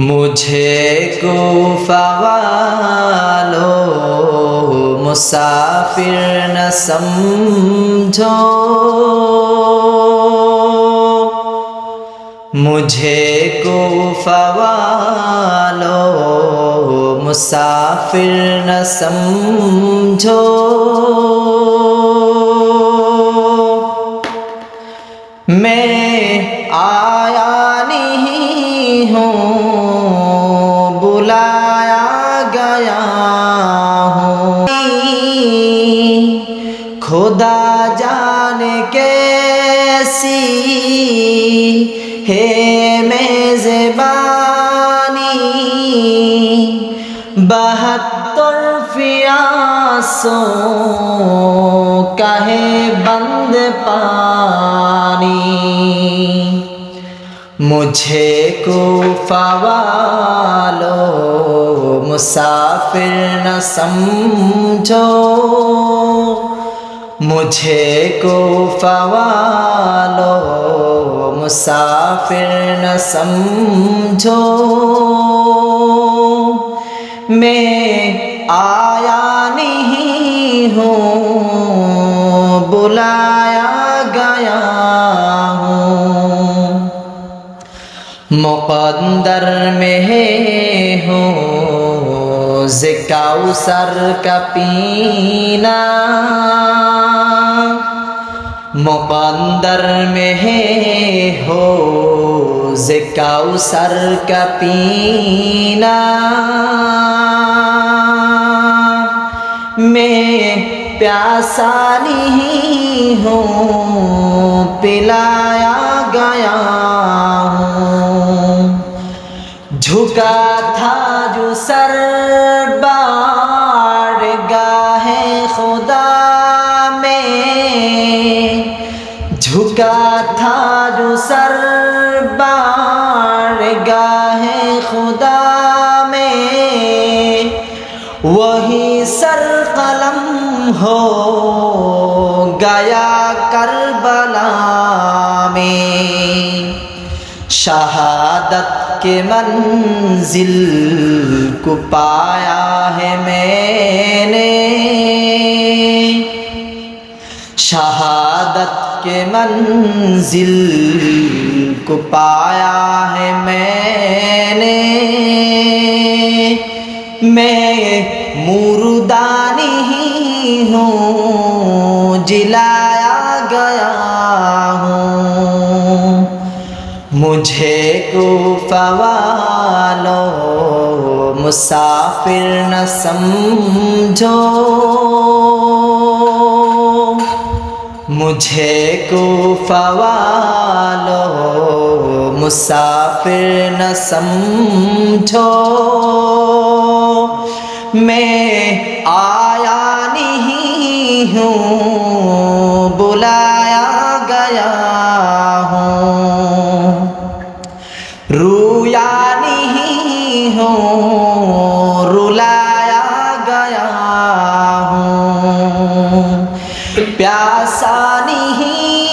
مجھے کو والو مسافر نہ سمجھو۔ مجھے کو والو مسافر نہ سمجھو۔ میں جانے کیسی ہے میزبانی بہتر فیاسوں کا ہے بند پانی مجھے کو والو مسافر نہ سمجھو مجھے کو والو، مسافر نہ سمجھو۔ میں آیا نہیں ہوں، بلایا گیا ہوں۔ مقدر میں ہے ہو زکاؤ سر کا پینا۔ مقدر میں ہے ہو زکاؤ سر کا پینا میں پیاسا نہیں ہوں، پلایا گیا ہوں۔ جھکا تھا جو سر جھکا جو سر بار گاہ خدا میں وہی سر قلم ہو گیا کربلا میں۔ شہادت کے منزل کو پایا ہے میں نے۔ شہادت کے منزل کو پایا ہے میں نے۔ میں مردانی ہوں، جلایا گیا ہوں۔ مجھے کو والو مسافر نہ سمجھو۔ مجھے کو والو مسافر نہ سمجھو میں آیا نہیں ہوں بلایا گیا ہوں رویا نہیں ہوں پیاسا نہیں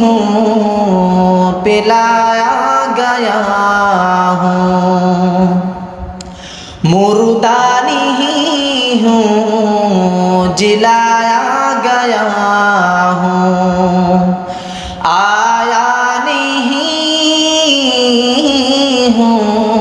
ہوں پلایا گیا ہوں مردانی ہوں جلایا گیا ہوں آیا نہیں ہوں